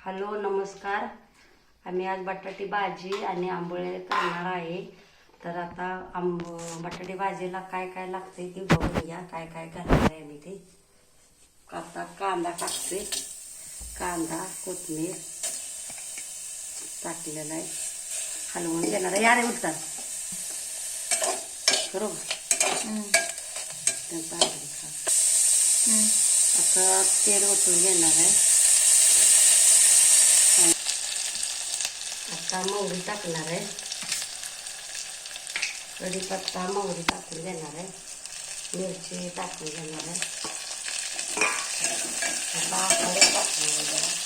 Hello नमस्कार. आम्ही आज बटाटी भाजी आणि आंबोळे करणार आहे. तर आता आंब बटाटी भाजीला काय काय लागते ते बघून घ्या. काय काय करणार आहे आम्ही ते. आता कांदा टाकते कांदा कोथमीर टाकलेला आहे. हलवून घेणार आहे. यारे उठतात बरोबर? आता तेल ओतून घेणार आहे. आता मोहरी टाकणार आहे. कढीपत्ता मोहरी टाकून घेणार आहे. मिरची टाकून घेणार आहे. आता टाकणार आहे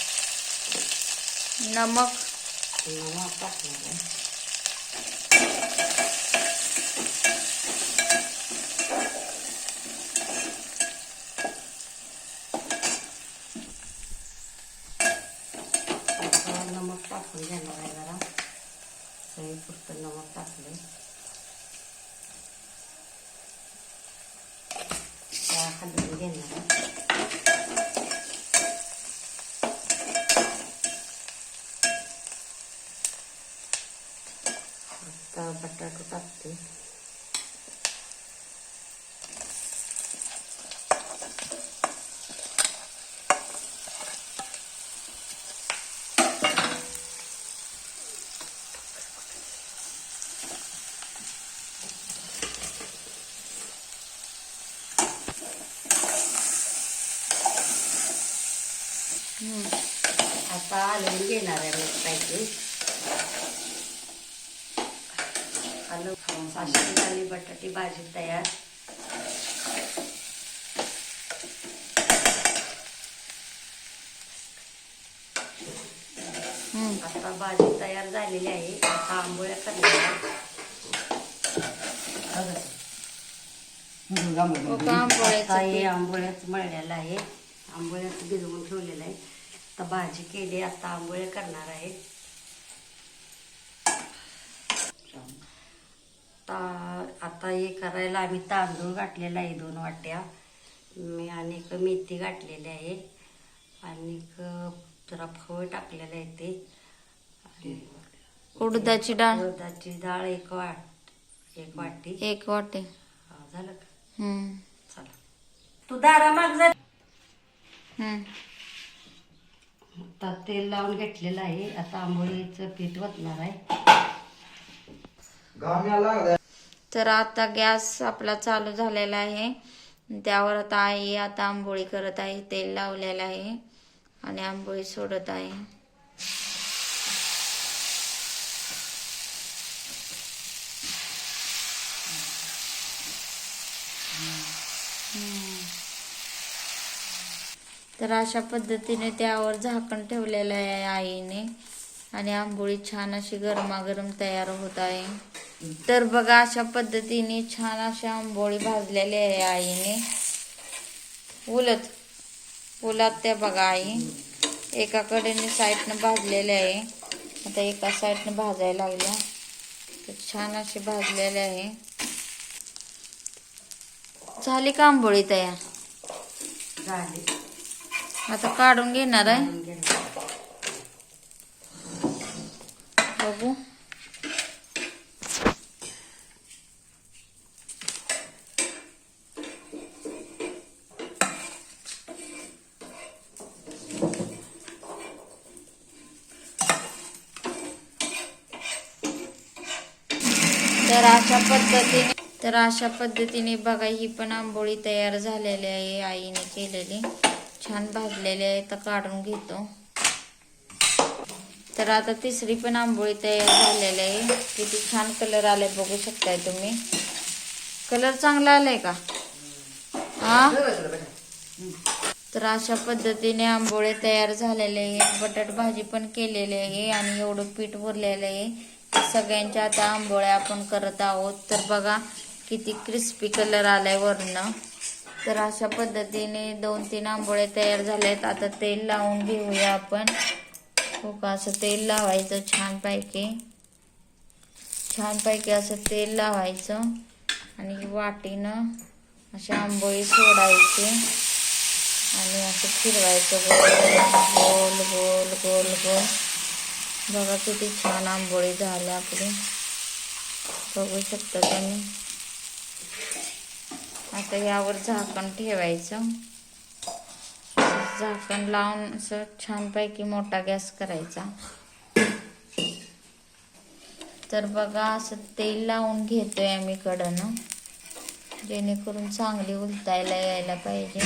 नमक. नमक टाकणार आहे आता नमक टाकून घेणार आहे जरा चवीपुरतं नमक टाकले त्या हलवून घेणार आहे आता बटाटो टाकते आता हलवून घेणार आहे मी पाहिजे आलं अशी झाली बटाटी भाजी तयार. हम्म. आता भाजी तयार झालेली आहे. आता आंबोळ्या करणार हे. आंबोळ्याच मळलेलं आहे. आंबोळ्याच भिजवून ठेवलेलं आहे. आता भाजी केली आता आंबोळ्या करणार आहे. आता आता हे करायला आम्ही तांदूळ गाठलेला आहे दोन वाट्या. मी आणि मेथी गाठलेली आहे. आणि जरा फळ टाकलेलं आहे ते. आणि उडदाची डाळ. उडदाची डाळ एक वाट एक वाटी. एक वाटे. झालं का? हम्म. चला. तू दारा माग जा. हम्म. आता तेल लावून घेतलेलं आहे. आता आंबोळीचं पीठ वतणार आहे. तर आता गॅस आपला चालू झालेला आहे. त्यावर आता आई आता आंबोळी करत आहे. तेल लावलेलं आहे. आणि आंबोळी सोडत आहे. तर अशा पद्धतीने त्यावर झाकण ठेवलेलं आहे आईने. आणि आंबोळी छान अशी गरमागरम तयार होत आहे. तर बघा अशा पद्धतीने छान अशा आंबोळी भाजलेली आहे आईने. उलत उलत त्या बघा आई. एका कडेने साईडनं भाजलेल्या आहे. आता एका साईडनं भाजायला लागल्या. तर छान अशी भाजलेले आहे. झाली का आंबोळी तयार? झाली. आता काढून घेणार आहे. बघू. तर अशा पद्धतीने तर अशा पद्धतीने बघा ही पण आंबोळी तयार झालेली आहे आईने केलेली. छान भाजलेले आहे तर काढून घेतो. तर आता तिसरी पण आंबोळी तयार झालेली आहे. किती छान कलर आलाय बघू शकताय तुम्ही. कलर चांगला आलाय का? हा? तर अशा पद्धतीने आंबोळे तयार झालेले आहे. बटाट भाजी पण केलेली आहे आणि एवढं पीठ भरलेलं आहे. सगळ्यांच्या आता आंबोळ्या आपण करत आहोत. तर बघा किती क्रिस्पी कलर आलाय वरनं. तर अशा पद्धतीने दोन तीन आंबोळे तयार झालेत. आता तेल लावून घेऊया आपण. हो का असं तेल लावायचं छानपैकी. छानपैकी असं तेल लावायचं. आणि वाटीनं अशा आंबोळी सोडायची. आणि असं फिरवायचं गोल गोल गोल गोल गोल. बघा किती छान आंबोळी झाली आपली. बघू शकता तुम्ही. आता यावर झाकण ठेवायचं. झाकण लावून असं छानपैकी मोठा गॅस करायचा. तर बघा असं तेल लावून घेतोय आम्ही कडनं. जेणेकरून चांगली उलटायला यायला पाहिजे.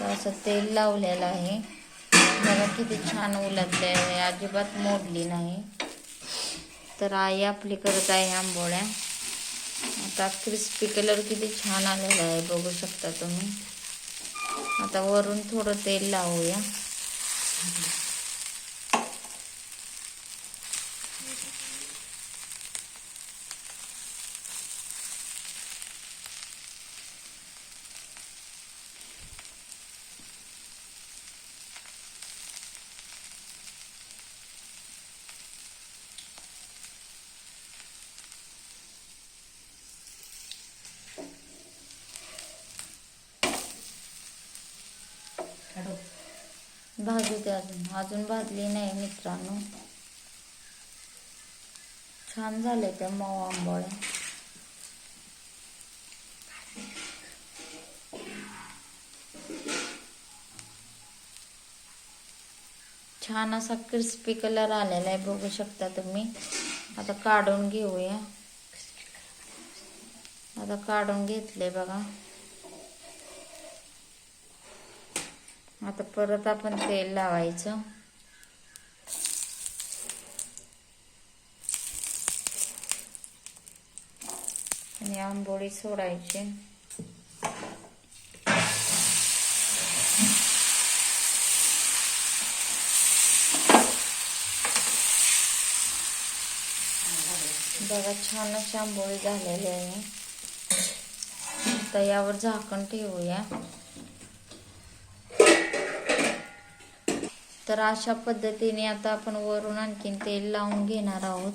तर असं तेल लावलेलं आहे. बघा किती छान उलटले आहे अजिबात मोडली नाही. तर आई आपली करत आहे आंबोळ्या. आता क्रिस्पी कलर किती छान आलेला आहे बघू शकता तुम्ही. आता वरून थोडं तेल लावूया. भाजू ते अजून. अजून भाजली नाही मित्रांनो. छान झाले त्या मऊ आंबोळ्या. छान असा क्रिस्पी कलर आलेला आहे बघू शकता तुम्ही. आता काढून घेऊया. आता काढून घेतले बघा. आता परत आपण तेल लावायचं. आणि आंबोळी सोडायची. बघा छान अशी आंबोळी झालेली आहे. आता यावर झाकण ठेवूया. तर अशा पद्धतीने आता आपण वरून आणखीन तेल लावून घेणार आहोत.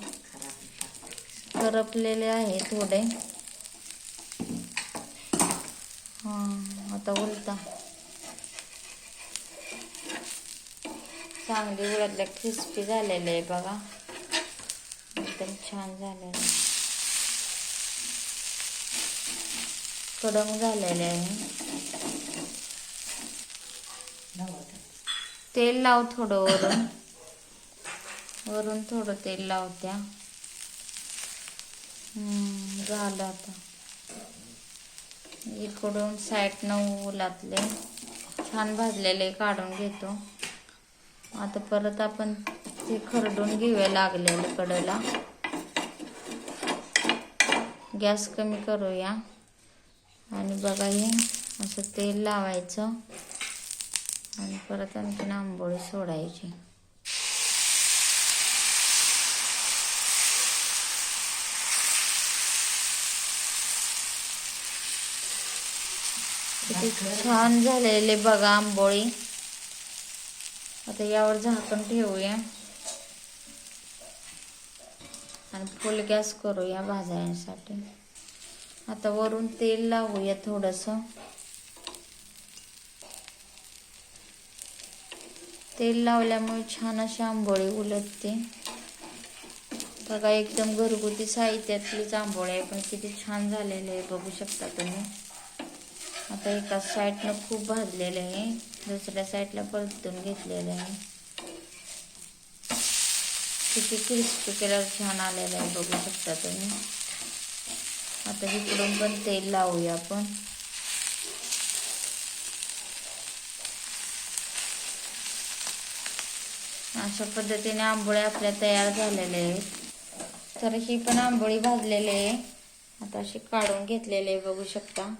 करपलेले आहे थोडे. हा आता उलटा. चांगली उलटल्या क्रिस्पी झालेले आहे बघा. एकदम छान झालेलं आहे. कडक झालेले आहे. तेल लाव थोडं वरून. वरून थोडं तेल लावत्या. झालं आता. इकडून साईडनं उलातले छान भाजलेले काढून घेतो. आता परत आपण ते खरडून घेऊया लागलेलं कडला. गॅस कमी करूया. आणि बघा हे असं तेल लावायचं. आणि परत आणखीन आंबोळी सोडायची. किती छान झालेले बघा आंबोळी. आता यावर झाकण ठेवूया. आणि फुल गॅस करूया भाजण्यासाठी आता वरून तेल लावूया थोडंसं. तेल लावल्यामुळे छान अशी आंबोळी उलटते. बघा एकदम घरगुती साहित्यातलीच आंबोळी आहे पण किती छान झालेले आहे. बघू शकता तुम्ही. आता एका साईडनं खूप भाजलेले आहे. दुसऱ्या साईडला परतून घेतलेले आहे. किती क्रिस्पी कलर छान आलेला आहे. बघू शकता तुम्ही. आता इकडून पण तेल लावूया आपण. अशा पद्धतीने आंबोळी आपल्या तयार झालेल्या आहेत. तर ही पण आंबोळी भाजलेली आहे. आता अशी काढून घेतलेली आहे बघू शकता.